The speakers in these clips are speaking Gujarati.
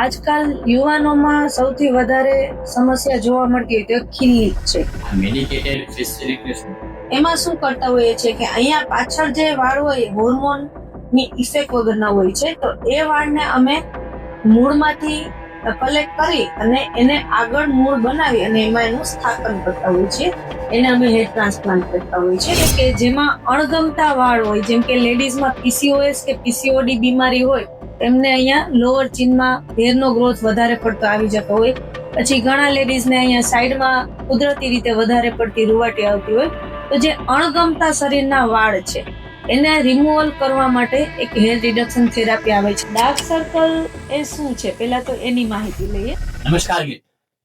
આજકાલ યુવાનોમાં સૌથી વધારે સમસ્યા જોવા મળતી હોય તો ખીલી છે. મેડિકેટેડ એમાં શું કરતા હોઈએ છે કે અહીંયા પાછળ જે વાળ હોય હોર્મોનની ઇફેક્ટ વગરના હોય છે તો એ વાળને અમે મૂળમાંથી કલેક્ટ કરી અને એને આગળ મૂળ બનાવી અને એમાં એનું સ્થાપન કરતા હોઈએ છીએ. એને અમે હેર ટ્રાન્સપ્લાન્ટ કરતા હોઈએ છીએ. કે જેમાં અણગમતા વાળ હોય જેમ કે લેડીઝમાં પીસીઓએસ કે પીસીઓડી બીમારી હોય એમને અહીંયા લોઅર ચીનમાં હેરનો ગ્રોથ વધારે પડતો આવી જતો હોય. પછી ઘણા લેડીઝને અહીંયા સાઈડમાં કુદરતી રીતે વધારે પડતી રૂવાટી આવતી હોય. તો જે અણગમતા શરીરના વાળ છે, એને રિમૂવલ કરવા માટે એક હેર રિડક્શન થેરાપી આવે છે. ડાર્ક સર્કલ એ શું છે? પહેલા તો એની માહિતી લઈએ. નમસ્કાર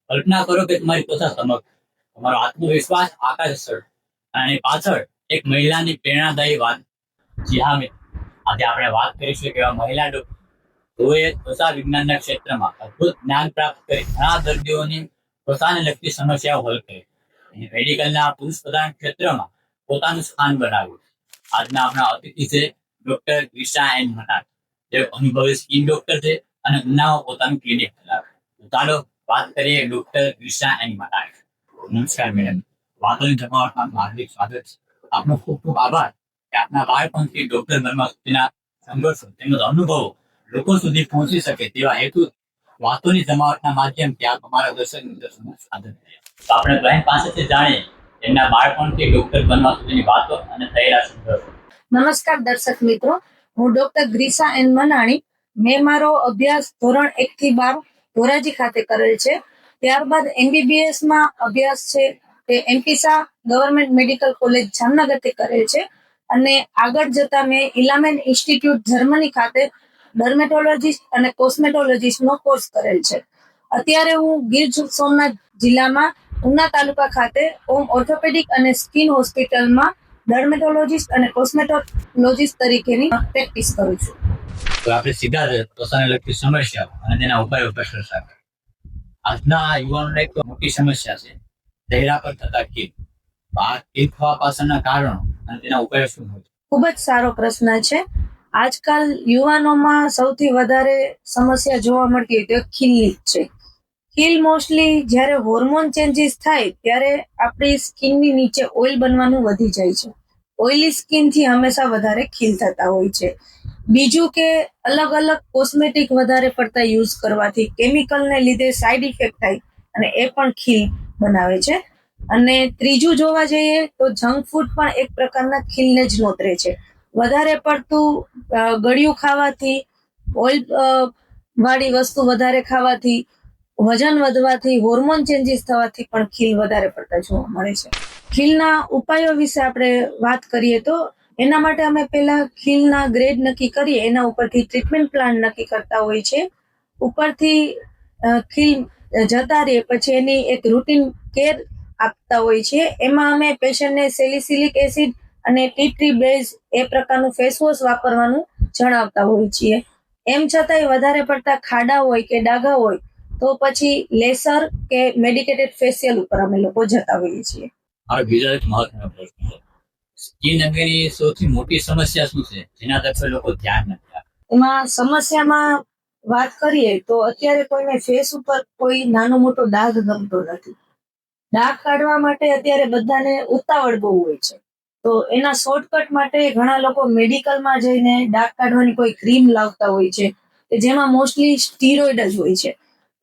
કલ્પના કરો કે તમારી પોતા સમક્ષ તમારો આત્મવિશ્વાસ આકાશ સર અને પાછળ એક મહિલાની પ્રેરણાદાયી વાત. જી હા મિત્ર. આજે આપણે વાત કરીશું કે મહિલા ડોક્ટર તેઓએ ત્વચા વિજ્ઞાનના ક્ષેત્રમાં અદ્ભુત જ્ઞાન પ્રાપ્ત કરી, ઘણા દર્દીઓની પોતાને લગતી સમસ્યાઓ હલ કરી. મેડિકલના પુરુષ પ્રધાન ક્ષેત્રમાં પોતાનું સ્થાન બનાવ્યું. આજના આપણા અતિથિ છે ડોક્ટર ક્રિશા એન મનાટ જે અનુભવી સ્કિન ડોક્ટર છે અને ઉનામાં પોતાનું ક્લિનિક ચલાવે. ચાલો વાત કરીએ ડોક્ટર ક્રિશા એન મનાટ નમસ્કાર મેડમ વાતોની જમાવટમાં હાર્દિક સ્વાગત છે. આપનો ખૂબ ખૂબ આભાર કે આપના બાળપણથી ડોક્ટર બનવા સુધીના સંઘર્ષો તેમજ અનુભવો લોકો સુધી પહોંચી શકે તેવા હેતુ વાતોની જમાવટના માધ્યમથી આપ અમારા દર્શક દર્શન સાધન તો આપણે બ્રાહિમ પાસેથી જાણીએ એમના બાળપણથી ડોક્ટર બનવા સુધીની વાતો અને થયેલા નમસ્કાર દર્શક મિત્રો. હું ડોક્ટર ગ્રીસા એન મનાણી. મેં મારો અભ્યાસ ધોરણ એક થી બાર ધોરાજી ખાતે કરેલ છે. ત્યારબાદ એમબીબીએસમાં અભ્યાસ છે તે એમપીસા ગવર્મેન્ટ મેડિકલ કોલેજ જામનગરથી કરેલ છે. અને આગળ જતા મેં ઇલામેન ઇન્સ્ટિટ્યૂટ જર્મની ખાતે ડર્મેટોલોજીસ્ટ અને કોસ્મેટોલોજીસ્ટ નો કોર્સ કરેલ છે. અત્યારે હું ગીર સોમનાથ જિલ્લામાં ઉના તાલુકા ખાતે ઓમ ઓર્થોપેડિક અને સ્કિન હોસ્પિટલમાં ડર્મેટોલોજીસ્ટ અને કોસ્મેટોલોજીસ્ટ તરીકેની પ્રેક્ટિસ કરું છું. તો આપણે સીધા જ ત્વચાને લગતી સમસ્યાઓ અને તેના ઉપાયો પર ચર્ચા કરી આજના યુવાનોને એક મોટી સમસ્યા છે. ચહેરા પર થતા કીટ. આ કીટ થવા પાછળના કારણો અને તેના ઉપાયો શું હોય ખૂબ જ સારો પ્રશ્ન છે. આજકાલ યુવાનોમાં સૌથી વધારે સમસ્યા જોવા મળતી હોય તો એક છે. ખીલ મોસ્ટલી જ્યારે હોર્મોન ચેન્જીસ થાય ત્યારે આપણી સ્કિનની નીચે ઓઇલ બનવાનું વધી જાય છે. ઓઇલી સ્કિનથી હંમેશા વધારે ખીલ થતા હોય છે. બીજું કે અલગ અલગ કોસ્મેટિક વધારે પડતા યુઝ કરવાથી કેમિકલને લીધે સાઈડ ઇફેક્ટ થાય અને એ પણ ખીલ બનાવે છે. અને ત્રીજું જોવા જઈએ તો જંક ફૂડ પણ એક પ્રકારના ખીલને જ નોતરે છે. વધારે પડતું ગળ્યું ખાવાથી, ઓઇલ વાળી વસ્તુ વધારે ખાવાથી, વજન વધવાથી હોર્મોન ચેન્જીસ થવાથી પણ ખીલ વધારે પડતા જોવા મળે છે. ખીલના ઉપાયો વિશે આપણે વાત કરીએ તો, એના માટે અમે પહેલા ખીલના ગ્રેડ નક્કી કરીએ, એના ઉપરથી ટ્રીટમેન્ટ પ્લાન નક્કી કરતા હોય છે. ઉપરથી ખીલ જતા રહીએ પછી એની એક રૂટીન કેર આપતા હોય છે. એમાં અમે પેશન્ટને સેલિસિલિક એસિડ અને ટી ટ્રી બેઝ એ પ્રકારનું ફેસ વોશ વાપરવાનું જણાવતા હોઈએ છીએ. એમ છતાંય વધારે પડતા ખાડા હોય કે ડાઘા હોય તો પછી લેસર કે મેડિકેટેડ ફેશિયલ ઉપર અમે લોકો જતા હોઈએ છીએ. આ બીજો એક મહત્વનો પ્રશ્ન છે. સ્કિન અંગેની સૌથી મોટી સમસ્યા શું છે? જેના તરફ લોકો ધ્યાન નથી એમાં સમસ્યામાં વાત કરીએ તો અત્યારે કોઈને ફેસ ઉપર કોઈ નાનો મોટો ડાઘ ગમતો નથી. ડાઘ કાઢવા માટે અત્યારે બધાને ઉતાવળ બહુ હોય છે. તો એના શોર્ટકટ માટે ઘણા લોકો મેડિકલમાં જઈને ડાઘ કાઢવાની કોઈ ક્રીમ લાવતા હોય છે કે જેમાં મોસ્ટલી સ્ટીરોઇડ જ હોય છે.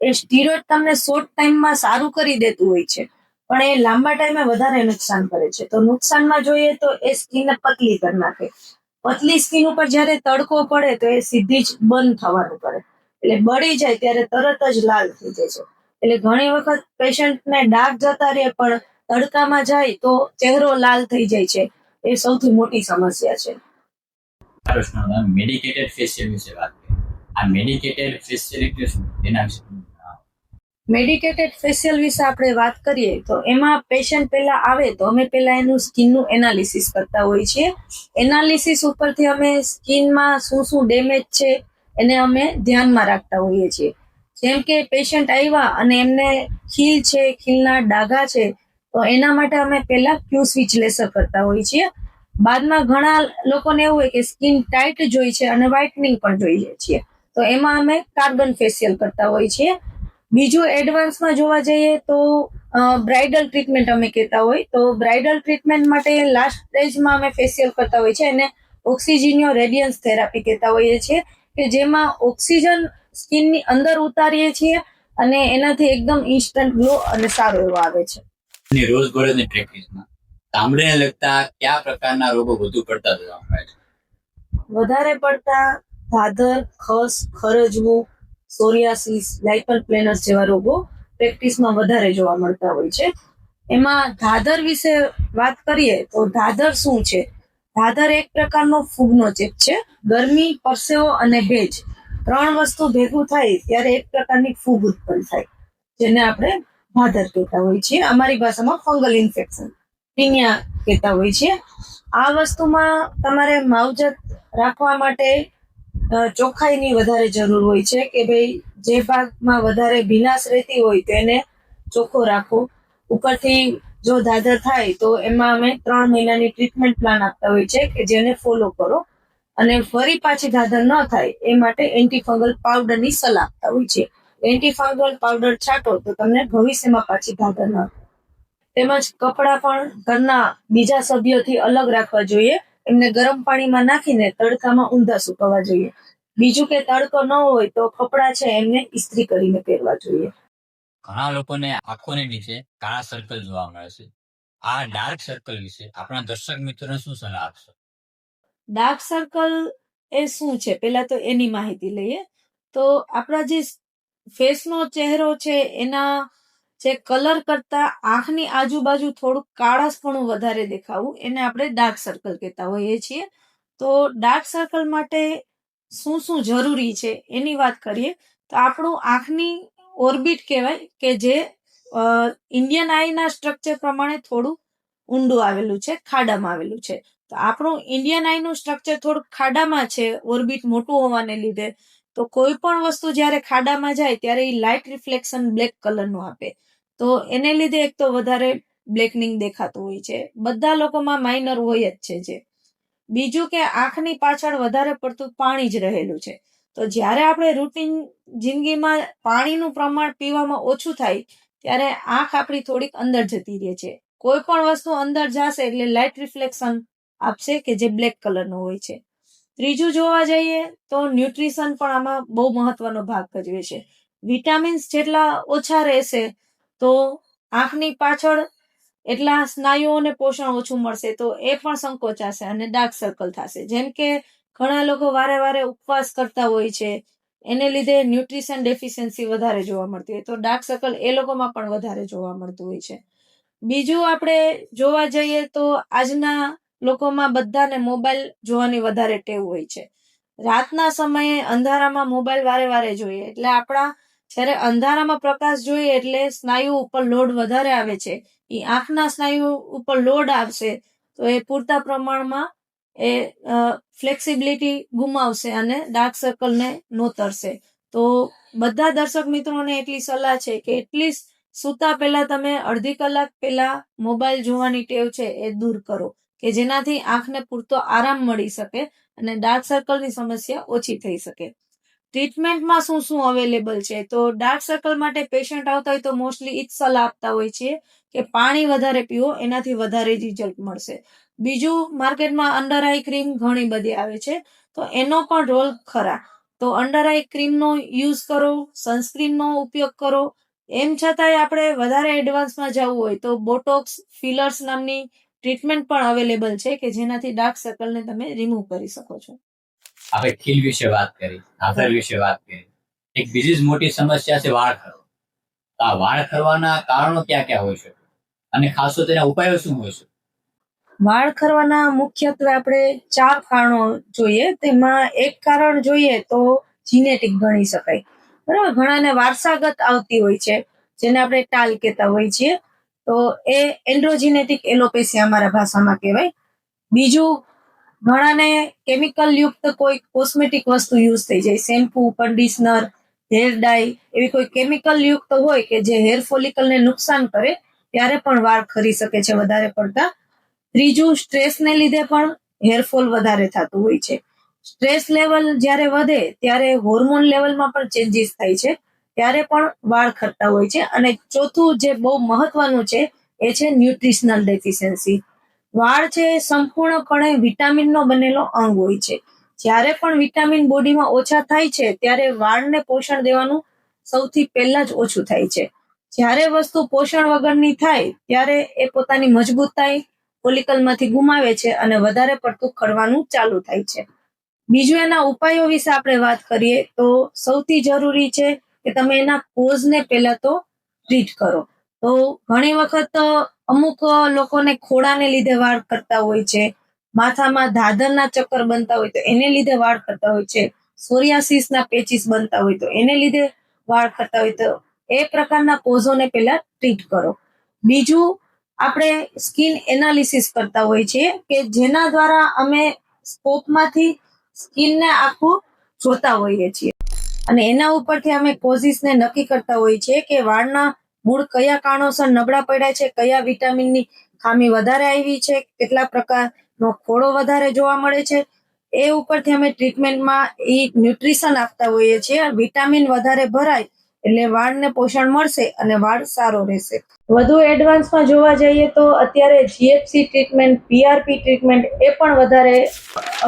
એ સ્ટીરોઇડ તમને શોર્ટ ટાઈમમાં સારું કરી દેતું હોય છે, પણ એ લાંબા ટાઈમે વધારે નુકસાન કરે છે. તો નુકસાનમાં જોઈએ તો એ સ્કિનને પતલી કરી નાખે. પતલી સ્કીન ઉપર જ્યારે તડકો પડે તો એ સીધી જ બંધ થવાનું કરે. એટલે બળી જાય ત્યારે તરત જ લાલ થઈ જાય છે. એટલે ઘણી વખત પેશન્ટને ડાઘ જતા રહે પણ તડકામાં જાય તો ચહેરો લાલ થઈ જાય છે. એ સૌથી મોટી સમસ્યા છે. પ્રશ્ન મેડિકેટેડ ફેશિયલ વિશે વાત આ મેડિકેટેડ ફેસિલિટી શું? તેના વિશે મેડિકેટેડ ફેશિયલ વિશે આપણે વાત કરીએ તો એમાં પેશન્ટ પહેલા આવે તો અમે પહેલા એનું સ્કિનનું એનાલિસિસ કરતા હોઈએ છીએ. એનાલિસિસ ઉપરથી અમે સ્કિનમાં શું શું ડેમેજ છે એને અમે ધ્યાનમાં રાખતા હોઈએ છીએ. જેમ કે પેશન્ટ આવ્યા અને એમને ખીલ છે ખીલના ડાઘા છે તો એના માટે અમે પહેલા ક્યુ સ્વિચ લેસર કરતા હોઈએ છીએ. બાદમાં ઘણા લોકોને એવું હોય કે સ્કિન ટાઈટ જોઈ છે અને વ્હાઇટનિંગ પણ જોઈએ છીએ. તો એમાં અમે કાર્બન ફેશિયલ કરતા હોઈએ છીએ. બીજું એડવાન્સમાં જોવા જઈએ તો બ્રાઇડલ ટ્રીટમેન્ટ અમે કહેતા હોય. તો બ્રાઇડલ ટ્રીટમેન્ટ માટે લાસ્ટ સ્ટેજમાં અમે ફેશિયલ કરતા હોઈએ છીએ અને ઓક્સિજિનિયો રેડિયન્સ થેરાપી કહેતા હોઈએ છીએ કે જેમાં ઓક્સિજન સ્કિનની અંદર ઉતારીએ છીએ અને એનાથી એકદમ ઇન્સ્ટન્ટ ગ્લો અને સારો એવો આવે છે. ની રોજબરોજની પ્રેક્ટિસમાં ચામડીને લગતા કયા પ્રકારના રોગો વધુ પડતા જોવા મળે છે? વધારે પડતા ભાદર, ખસ ખરજવું સોરિયાસિસ લાઇપલ પ્લેનસ જેવા રોગો પ્રેક્ટિસમાં વધારે જોવા મળતા હોય છે. એમાં ધાધર વિશે વાત કરીએ તો ધાધર શું છે? ધાધર એક પ્રકારનો ફૂગનો ચેપ છે. ગરમી, પરસેવો અને ભેજ. ત્રણ વસ્તુ ભેગું થાય ત્યારે એક પ્રકારની ફૂગ ઉત્પન્ન થાય, જેને આપણે ભાદર કહેતા હોય છે. અમારી ભાષામાં ફંગલ ઇન્ફેક્શન ટીનિયા કહેતા હોય છે. આ વસ્તુમાં તમારે માવજત રાખવા માટે ચોખ્ખાઈની વધારે જરૂર હોય છે કે ભાઈ જે ભાગમાં વધારે ભીનાશ રહેતી હોય તો એને ચોખ્ખો રાખો. ઉપરથી જો દાદર થાય તો એમાં અમે ત્રણ મહિનાની ટ્રીટમેન્ટ પ્લાન આપતા હોય છે કે જેને ફોલો કરો. અને ફરી પાછી દાદર ન થાય એ માટે એન્ટીફંગલ પાવડરની સલાહ આપતા હોય છે. એન્ટીફંગલ પાવડર છાંટો તો તમને ભવિષ્યમાં પાછી દાદર ન તેમજ કપડાં પણ ઘરના બીજા સભ્યોથી અલગ રાખવા જોઈએ. એમને ગરમ પાણીમાં નાખીને તડકામાં ઊંધા સુકવવા જોઈએ. બીજું કે તડકો ન હોય તો કપડાં છે એમને ઇસ્ત્રી કરીને પહેરવા જોઈએ. ઘણા લોકોને આંખોની નીચે કાળા સર્કલ જોવા મળે છે. આ ડાર્ક સર્કલ વિશે આપણા દર્શક મિત્રોને શું સલાહ આપશો? ડાર્ક સર્કલ એ શું છે? પહેલા તો એની માહિતી લઈએ. તો આપણા જે ફેસનો ચહેરો છે, એના જે કલર કરતા આંખની આજુબાજુ થોડુંક કાળાશપણું વધારે દેખાવું, એને આપણે ડાર્ક સર્કલ કહેતા હોઈએ છીએ. તો ડાર્ક સર્કલ માટે શું શું જરૂરી છે એની વાત કરીએ, તો આપણું આંખની ઓર્બિટ કહેવાય કે જે ઇન્ડિયન આઈના સ્ટ્રક્ચર પ્રમાણે થોડું ઊંડું આવેલું છે, ખાડામાં આવેલું છે. તો આપણું ઇન્ડિયન આઈનું સ્ટ્રક્ચર થોડુંક ખાડામાં છે, ઓર્બિટ મોટું હોવાને લીધે. તો કોઈ પણ વસ્તુ જ્યારે ખાડામાં જાય ત્યારે એ લાઇટ રિફ્લેક્શન બ્લેક કલરનું આપે. તો એને લીધે એક તો વધારે બ્લેકનિંગ દેખાતું હોય છે. બધા લોકોમાં માઇનર હોય જ છે જે. બીજું કે આંખની પાછળ વધારે પડતું પાણી જ રહેલું છે. તો જ્યારે આપણે રૂટીન જિંદગીમાં પાણીનું પ્રમાણ પીવામાં ઓછું થાય, ત્યારે આંખ આપણી થોડીક અંદર જતી રહે છે. કોઈ પણ વસ્તુ અંદર જશે એટલે લાઇટ રિફ્લેક્શન આપશે કે જે બ્લેક કલરનું હોય છે. ત્રીજું જોવા જઈએ તો ન્યુટ્રિશન પણ આમાં બહુ મહત્વનો ભાગ ભજવે છે. વિટામિન્સ જેટલા ઓછા રહેશે તો આંખની પાછળ એટલા સ્નાયુઓને પોષણ ઓછું મળશે તો એ પણ સંકોચાશે અને ડાર્ક સર્કલ થશે. જેમ કે ઘણા લોકો વારે વારે ઉપવાસ કરતા હોય છે, એને લીધે ન્યુટ્રિશન ડેફિશિયન્સી વધારે જોવા મળતી હોય તો ડાર્ક સર્કલ એ લોકોમાં પણ વધારે જોવા મળતું હોય છે. બીજું આપણે જોવા જઈએ તો આજના લોકોમાં બધાને મોબાઈલ જોવાની વધારે ટેવ હોય છે. રાતના સમયે અંધારામાં મોબાઈલ વારે વારે જોઈએ. એટલે આપણા જ્યારે અંધારામાં પ્રકાશ જોઈએ એટલે સ્નાયુ ઉપર લોડ વધારે આવે છે. એ આંખના સ્નાયુ ઉપર લોડ આવશે તો એ પૂરતા પ્રમાણમાં એ ફ્લેક્સિબિલિટી ગુમાવશે અને ડાર્ક સર્કલને નોતરશે. તો બધા દર્શક મિત્રોને એટલી સલાહ છે કે એટલીસ્ટ સૂતા પહેલા તમે અડધી કલાક પહેલા મોબાઈલ જોવાની ટેવ છે એ દૂર કરો. કે જેનાથી આંખને પૂરતો આરામ મળી શકે અને ડાર્ક સર્કલની સમસ્યા ઓછી થઈ શકે. ટ્રીટમેન્ટમાં શું શું અવેલેબલ છે? તો ડાર્ક સર્કલ માટે પેશન્ટ આવતા હોય તો મોસ્ટલી એ સલાહ આપતા હોય છે કે પાણી વધારે પીવો, એનાથી વધારે રિઝલ્ટ મળશે. બીજું માર્કેટમાં અંડર આઈ ક્રીમ ઘણી બધી આવે છે, તો એનો પણ રોલ ખરા. તો અંડર આઈ ક્રીમનો યુઝ કરો સનસ્ક્રીનનો ઉપયોગ કરો. એમ છતાંય આપણે વધારે એડવાન્સમાં જવું હોય તો બોટોક્સ ફિલર્સ નામની ટ્રીટમેન્ટ પણ અવેલેબલ છે કે જેનાથી ડાર્ક સર્કલને તમે રિમૂવ કરી શકો છો. આપણે ખીલ વિશે વાત કરી આધાર વિશે વાત કરી. એક બીજી જ મોટી સમસ્યા છે વાળ ખરવા. આ વાળ ખરવાના કારણો ક્યાં ક્યાં હોય છે અને ખાસ તો તેના ઉપાયો શું હોય છે વાળ ખરવાના મુખ્યત્વે આપણે ચાર કારણો જોઈએ. તેમાં એક કારણ જોઈએ તો જીનેટિક ગણી શકાય. બરાબર? ઘણાને વારસાગત આવતી હોય છે જેને આપણે ટાલ કહેતા હોઈએ છીએ. તો એ એન્ડ્રોજીનેટિક એલોપેસિયા અમારા ભાષામાં કહેવાય. બીજું, ઘણાને કેમિકલ યુક્ત કોઈ કોસ્મેટિક વસ્તુ યુઝ થઈ જાય. શેમ્પૂ, કન્ડિશનર, હેર ડાય એવી કોઈ કેમિકલ યુક્ત હોય કે જે હેર ફોલિકલને નુકસાન કરે, ત્યારે પણ વાળ ખરી શકે છે વધારે પડતા. ત્રીજું, સ્ટ્રેસને લીધે પણ હેરફોલ વધારે થતું હોય છે. સ્ટ્રેસ લેવલ જ્યારે વધે, ત્યારે હોર્મોન લેવલમાં પણ ચેન્જીસ થાય છે. ત્યારે પણ વાળ ખરતા હોય છે. અને ચોથું જે બહુ મહત્વનું છે, એ છે ન્યુટ્રિશનલ ડેફિશિયન્સી વાળ છે, સંપૂર્ણપણે વિટામિનનો બનેલો અંગ હોય છે. જ્યારે પણ વિટામિન બોડીમાં ઓછા થાય છે, ત્યારે વાળને પોષણ દેવાનું સૌથી પહેલા જ ઓછું થાય છે. જ્યારે વસ્તુ પોષણ વગરની થાય, ત્યારે એ પોતાની મજબૂતાઈ પોલિકલમાંથી ગુમાવે છે અને વધારે પડતું ખડવાનું ચાલુ થાય છે. બીજું એના ઉપાયો વિશે આપણે વાત કરીએ તો સૌથી જરૂરી છે કે તમે એના કોઝને પહેલા તો ટ્રીટ કરો. તો ઘણી વખત અમુક લોકોને ખોડાને લીધે વાળ કરતા હોય છે, માથામાં ધાદરના ચક્કર બનતા હોય તો એને લીધે વાળ કરતા હોય છે, સોરિયાસિસના પેચીસ બનતા હોય તો એને લીધે વાળ કરતા હોય તો એ પ્રકારના કોઝોને પહેલા ટ્રીટ કરો. બીજું, આપણે સ્કિન એનાલિસિસ કરતા હોય છીએ કે જેના દ્વારા અમે સ્કોપમાંથી સ્કિનને આખું જોતા હોઈએ છીએ. અને એના ઉપરથી અમે કોઝિસને નક્કી કરતા હોઈએ છીએ કે વાળના મૂળ કયા કારણોસર નબળા પડ્યા છે, કયા વિટામિનની ખામી વધારે આવી છે, કેટલા પ્રકારનો ખોડો વધારે જોવા મળે છે. એ ઉપરથી અમે ટ્રીટમેન્ટમાં એ ન્યુટ્રિશન આપતા હોઈએ છીએ. વિટામિન વધારે ભરાય એટલે વાળને પોષણ મળશે અને વાળ સારો રહેશે. વધુ એડવાન્સમાં જોવા જઈએ તો અત્યારે જીએફસી ટ્રીટમેન્ટ પીઆરપી ટ્રીટમેન્ટ એ પણ વધારે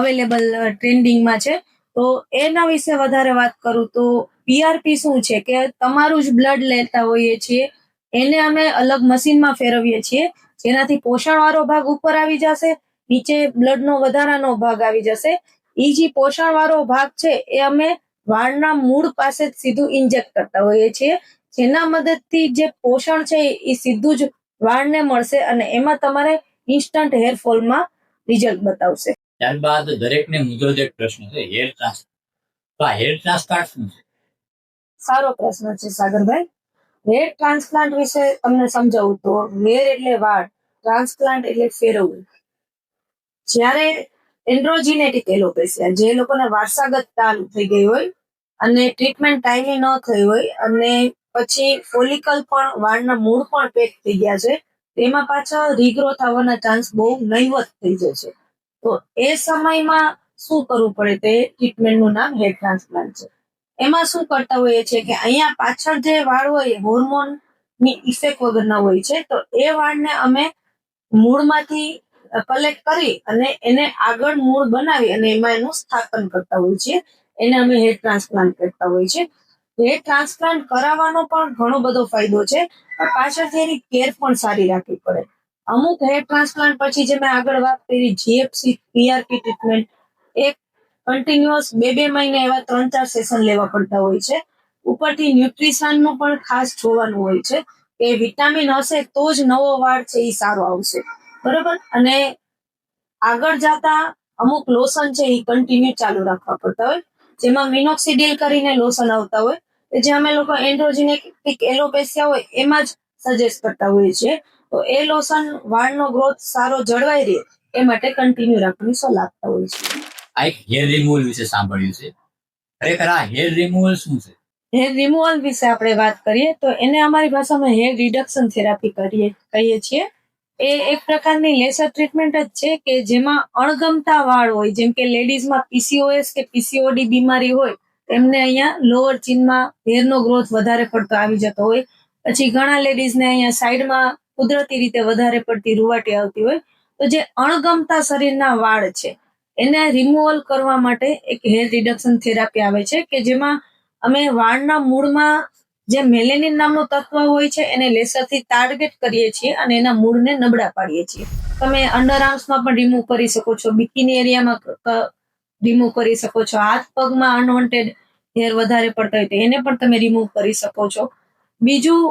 અવેલેબલ ટ્રેન્ડિંગમાં છે. તો એના વિશે વધારે વાત કરું તો પીઆરપી શું છે કે તમારું જ બ્લડ લેતા હોઈએ છીએ, એને અમે અલગ મશીનમાં ફેરવીએ છીએ, જેનાથી પોષણવાળો ભાગ ઉપર આવી જશે, નીચે બ્લડનો વધારાનો ભાગ આવી જશે. એ જે પોષણવાળો ભાગ છે એ અમે વાળના મૂળ પાસે જ સીધું ઇન્જેક્ટ કરતા હોઈએ છીએ, જેના મદદથી જે પોષણ છે એ સીધું જ વાળને મળશે અને એમાં તમારે ઇન્સ્ટન્ટ હેરફોલમાં રિઝલ્ટ બતાવશે. ત્યારબાદ દરેકને મૂંઝવતો જે પ્રશ્ન છે, હેર ટ્રાન્સપ્લાન્ટ તો આ હેર ટ્રાન્સપ્લાન્ટ શું છે? સારો પ્રશ્ન છે, સાગરભાઈ. હેર ટ્રાન્સપ્લાન્ટ વિશે તમને સમજાવું તો, હેર એટલે વાળ, ટ્રાન્સપ્લાન્ટ એટલે ફેરવવું. જ્યારે એન્ડ્રોજીનેટિક એલોપેસિયા જે લોકોને વારસાગત તાલ થઈ ગઈ હોય અને ટ્રીટમેન્ટ ટાઈમે ન થઈ હોય અને પછી ફોલિકલ પણ વાળના મૂળ પણ પેક થઈ ગયા છે, તેમાં પાછા રીગ્રોથ આવવાના ચાન્સ બહુ નહીવત થઈ જાય છે. તો એ સમયમાં શું કરવું પડે તે ટ્રીટમેન્ટનું નામ હેર ટ્રાન્સપ્લાન્ટ છે. એમાં શું કરતા હોઈએ છે કે અહીંયા પાછળ જે વાળ હોય હોર્મોનની ઇફેક્ટ વગરના હોય છે, તો એ વાળને અમે મૂળમાંથી કલેક્ટ કરી અને એને આગળ મૂળ બનાવી અને એમાં એનું સ્થાપન કરતા હોઈએ છીએ. એને અમે હેર ટ્રાન્સપ્લાન્ટ કરતા હોઈએ છીએ. હેર ટ્રાન્સપ્લાન્ટ કરાવવાનો પણ ઘણો બધો ફાયદો છે, પણ પાછળથી એની કેર પણ સારી રાખવી પડે. અમુક હેર ટ્રાન્સપ્લાન્ટ પછી જે મેં આગળ વાત કરી જીએફસી પીઆરપી ટ્રીટમેન્ટ એક કન્ટિન્યુઅસ બે બે મહિને એવા ત્રણ ચાર સેશન લેવા પડતા હોય છે. ઉપરથી ન્યુટ્રિશનનું પણ ખાસ જોવાનું હોય છે કે વિટામિન હશે તો જ નવો વાળ છે એ સારો આવશે. બરોબર? અને આગળ જતા અમુક લોશન છે એ કન્ટિન્યુ ચાલુ રાખવા પડતા હોય. જેમાં મિનોક્સિડિલ કરીને લોશન આવતા હોય. જે અમે લોકો એન્ડ્રોજિનેટિક એલોપેસિયા હોય એમાં જ સજેસ્ટ કરતા હોઈએ છીએ. તો એ લોશન વાળનો ગ્રોથ સારો જળવાઈ રહે એ માટે કન્ટિન્યુ રાખવાની સલાહ આપતા હોય છે આ એક હેર રિમૂવલ વિશે સાંભળ્યું છે. ખરેખર આ હેર રિમૂવલ શું છે? હેર રિમૂવલ વિશે આપણે વાત કરીએ તો એને અમારી ભાષામાં હેર રિડક્શન થેરાપી કરીએ કહીએ છીએ. એ એક પ્રકારની લેસર ટ્રીટમેન્ટ જ છે કે જેમાં અણગમતા વાળ હોય જેમ કે લેડીઝમાં પીસીઓએસ કે પીસીઓડી બીમારી હોય એમને અહીંયા લોઅર ચીનમાં હેરનો ગ્રોથ વધારે પડતો આવી જતો હોય. પછી ઘણા લેડીઝને અહીંયા સાઈડમાં કુદરતી રીતે વધારે પડતી રૂવાટી આવતી હોય, તો જે અણગમતા શરીરના વાળ છે, એને રિમૂવલ કરવા માટે એક હેર રિડક્શન થેરાપી આવે છે કે જેમાં અમે વાળના મૂળમાં જે મેલેનિન નામનું તત્વ હોય છે, એને લેસરથી ટાર્ગેટ કરીએ છીએ અને એના મૂળને નબળા પાડીએ છીએ. તમે અંડર આર્મ્સમાં પણ રિમૂવ કરી શકો છો બિકીની એરિયામાં રિમૂવ કરી શકો છો. હાથ પગમાં અનવોન્ટેડ હેર વધારે પડતા હોય તો એને પણ તમે રિમૂવ કરી શકો છો. બીજું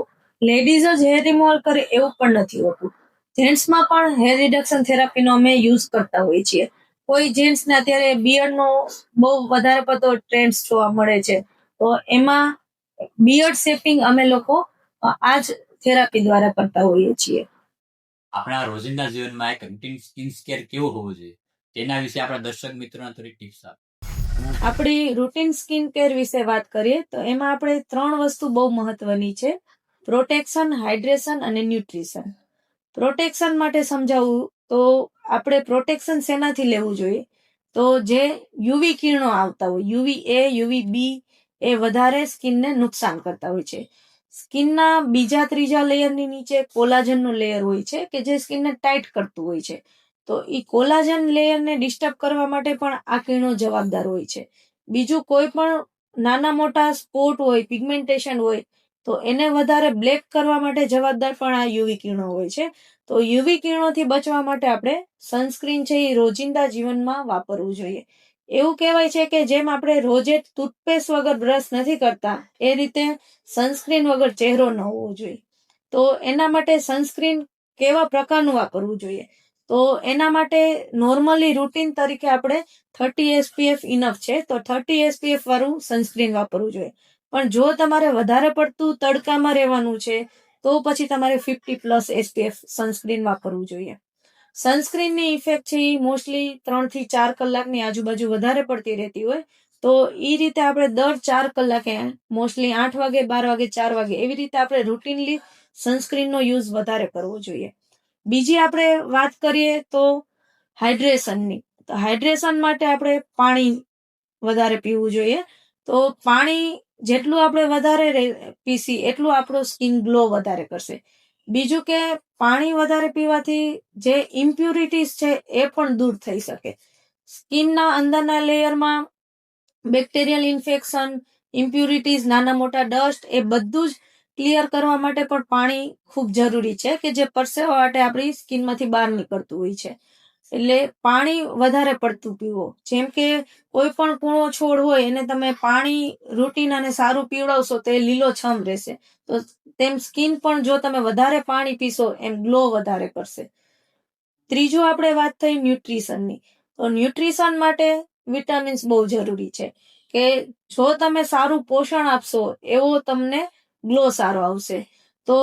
લેડીઝ જ હેર રિમૂવલ કરે એવું પણ નથી હોતું. જેન્ટ્સમાં પણ હેર રિડક્શન થેરાપીનો અમે યુઝ કરતા હોઈએ છીએ. કોઈ જેન્ટ્સને અત્યારે બિયર્ડનો બહુ વધારે પડતો ટ્રેન્ડ જોવા મળે છે. તો એમાં બિયર્ડ શેપિંગ અમે લોકો આ જ થેરાપી દ્વારા કરતા હોઈએ છીએ. આપણા રોજિંદા જીવનમાં એક રૂટિન સ્કિન કેર કેવો હોવો જોઈએ? તેના વિશે આપણા દર્શક મિત્રોને થોડી ટિપ્સ આપ. આપણી રૂટીન સ્કિન કેર વિશે વાત કરીએ તો એમાં આપણે ત્રણ વસ્તુ બહુ મહત્વની છે. પ્રોટેક્શન, હાઇડ્રેશન અને ન્યુટ્રિશન. પ્રોટેક્શન માટે સમજાવવું તો આપણે પ્રોટેક્શન શેનાથી લેવું જોઈએ? તો જે યુવી કિરણો આવતા હોય, યુવી એ, યુવી બી, એ વધારે સ્કિનને નુકસાન કરતા હોય છે. સ્કિનના બીજા ત્રીજા લેયરની નીચે કોલાજનનું લેયર હોય છે કે જે સ્કિનને ટાઈટ કરતું હોય છે. તો એ કોલાજન લેયરને ડિસ્ટર્બ કરવા માટે પણ આ કિરણો જવાબદાર હોય છે. બીજું કોઈ પણ નાના મોટા સ્પોટ હોય, પિગમેન્ટેશન હોય તો એને વધારે બ્લેક કરવા માટે જવાબદાર પણ આ યુવી કિરણો હોય છે. તો યુવી કિરણોથી બચવા માટે આપણે સનસ્ક્રીન છે એ રોજિંદા જીવનમાં વાપરવું જોઈએ. એવું કહેવાય છે કે જેમ આપણે રોજે ટૂથપેસ્ટ વગર બ્રશ નથી કરતા, એ રીતે સનસ્ક્રીન વગર ચહેરો ન હોવો જોઈએ. તો એના માટે સનસ્ક્રીન કેવા પ્રકારનું વાપરવું જોઈએ? તો એના માટે નોર્મલી રૂટીન તરીકે આપણે થર્ટી એસપીએફ ઇનફ છે. તો થર્ટી એસપીએફ વાળું સનસ્ક્રીન વાપરવું જોઈએ. પણ જો તમારે વધારે પડતું તડકામાં રહેવાનું છે, તો પછી તમારે ફિફ્ટી પ્લસ એસપીએફ સનસ્ક્રીન વાપરવું જોઈએ. સનસ્ક્રીનની ઇફેક્ટ છે એ મોસ્ટલી ત્રણથી ચાર કલાકની આજુબાજુ વધારે પડતી રહેતી હોય, તો એ રીતે આપણે દર ચાર કલાકે મોસ્ટલી આઠ વાગે, બાર વાગે, ચાર વાગે એવી રીતે આપણે રૂટીનલી સનસ્ક્રીનનો યુઝ વધારે કરવો જોઈએ. બીજી આપણે વાત કરીએ તો હાઇડ્રેશનની તો હાઇડ્રેશન માટે આપણે પાણી વધારે પીવું જોઈએ. તો પાણી જેટલું આપણે વધારે પીસી, એટલું આપણો સ્કિન ગ્લો વધારે કરશે. બીજું કે પાણી વધારે પીવાથી જે ઇમ્પ્યુરિટીઝ છે એ પણ દૂર થઈ શકે. સ્કિનના અંદરના લેયરમાં બેક્ટેરિયલ ઇન્ફેક્શન ઇમ્પ્યુરિટીઝ નાના મોટા ડસ્ટ એ બધું જ ક્લિયર કરવા માટે પણ પાણી ખૂબ જરૂરી છે કે જે પરસેવા માટે આપણી સ્કિનમાંથી બહાર નીકળતું હોય છે. એટલે પાણી વધારે પડતું પીવો. જેમ કે કોઈ પણ કૂણો છોડ હોય, એને તમે પાણી, રૂટીન અને સારું પીવડાવશો તો એ લીલો છમ રહેશે. તો તેમ સ્કિન પણ જો તમે વધારે પાણી પીશો, એમ ગ્લો વધારે કરશે. ત્રીજું આપણે વાત થઈ ન્યુટ્રિશનની. તો ન્યુટ્રિશન માટે વિટામિન્સ બહુ જરૂરી છે કે જો તમે સારું પોષણ આપશો, એવો તમને ગ્લો સારો આવશે. તો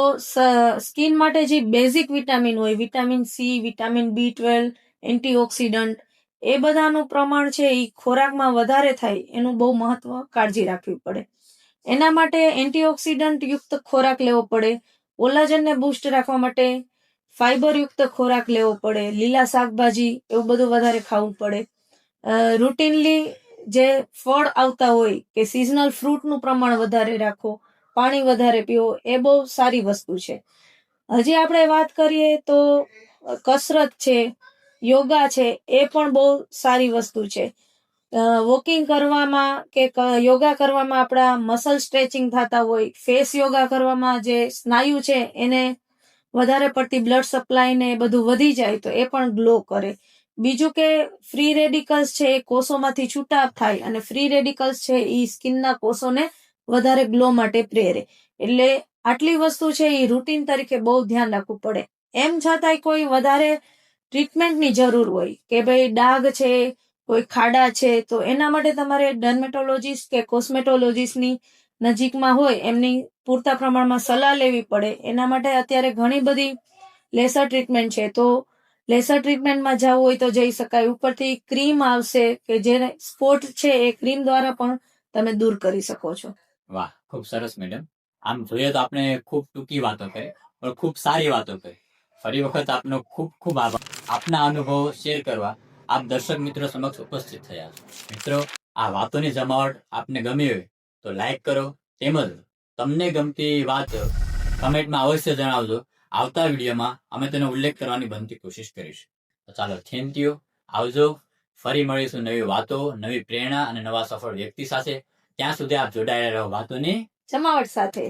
સ્કિન માટે જે બેઝિક વિટામિન હોય, vitamin C, vitamin B twelve antioxidant. એ બધાનું પ્રમાણ છે એ ખોરાકમાં વધારે થાય, એનું બહુ મહત્વ કાળજી રાખવી પડે. એના માટે એન્ટીઓક્સિડન્ટ યુક્ત ખોરાક લેવો પડે, કોલાજનને બૂસ્ટ રાખવા માટે ફાઈબરયુક્ત ખોરાક લેવો પડે, લીલા શાકભાજી એવું બધું વધારે ખાવું પડે. રૂટીનલી જે ફળ આવતા હોય કે સિઝનલ ફ્રૂટનું પ્રમાણ વધારે રાખો, પાણી વધારે પીવો એ બહુ સારી વસ્તુ છે. હજી આપણે વાત કરીએ તો કસરત છે યોગા છે, એ પણ બહુ સારી વસ્તુ છે. વોકિંગ કરવામાં કે યોગા કરવામાં આપણા મસલ સ્ટ્રેચિંગ થતા હોય ફેસ યોગા કરવામાં જે સ્નાયુ છે, એને વધારે પડતી બ્લડ સપ્લાય ને બધું વધી જાય, તો એ પણ ગ્લો કરે. બીજું કે ફ્રી રેડિકલ્સ છે, એ કોષોમાંથી છૂટા થાય, અને ફ્રી રેડિકલ્સ છે, એ સ્કિનના કોષોને વધારે ગ્લો માટે પ્રેરે. એટલે આટલી વસ્તુ છે, એ રૂટીન તરીકે બહુ ધ્યાન રાખવું પડે. એમ છતાંય કોઈ વધારે ટ્રીટમેન્ટની જરૂર હોય કે ભાઈ ડાઘ છે, કોઈ ખાડા છે, તો એના માટે તમારે ડર્મેટોલોજીસ્ટ કે કોસ્મેટોલોજીસ્ટની નજીકમાં હોય, એમની પૂરતા પ્રમાણમાં સલાહ લેવી પડે. એના માટે અત્યારે ઘણી બધી લેસર ટ્રીટમેન્ટ છે. તો લેસર ટ્રીટમેન્ટમાં જવું હોય તો જઈ શકાય. ઉપરથી ક્રીમ આવશે કે જે સ્પોટ છે એ ક્રીમ દ્વારા પણ તમે દૂર કરી શકો છો. વાહ, ખૂબ સરસ મેડમ આમ જોઈએ તો આપણે ખૂબ ટૂંકી વાતો કરી, પણ ખૂબ સારી વાતો કરી. ફરી વખત આપનો ખૂબ ખૂબ આભાર. આપના અનુભવો શેર કરવા આપ દર્શક મિત્રો સમક્ષ ઉપસ્થિત થયા. મિત્રો, આ વાતોની જમાવટ આપને ગમી હોય તો લાઈક કરો તેમજ તમને ગમતી વાત કમેન્ટમાં અવશ્ય જણાવજો. આવતા વિડીયોમાં અમે તેનો ઉલ્લેખ કરવાની બનતી કોશિશ કરીશું. તો ચાલો થેન્ક યુ આવજો, ફરી મળીશું નવી વાતો, નવી પ્રેરણા અને નવા સફળ વ્યક્તિ સાથે. ત્યાં સુધી આપ જોડાયેલા રહો વાતોની જમાવટ સાથે.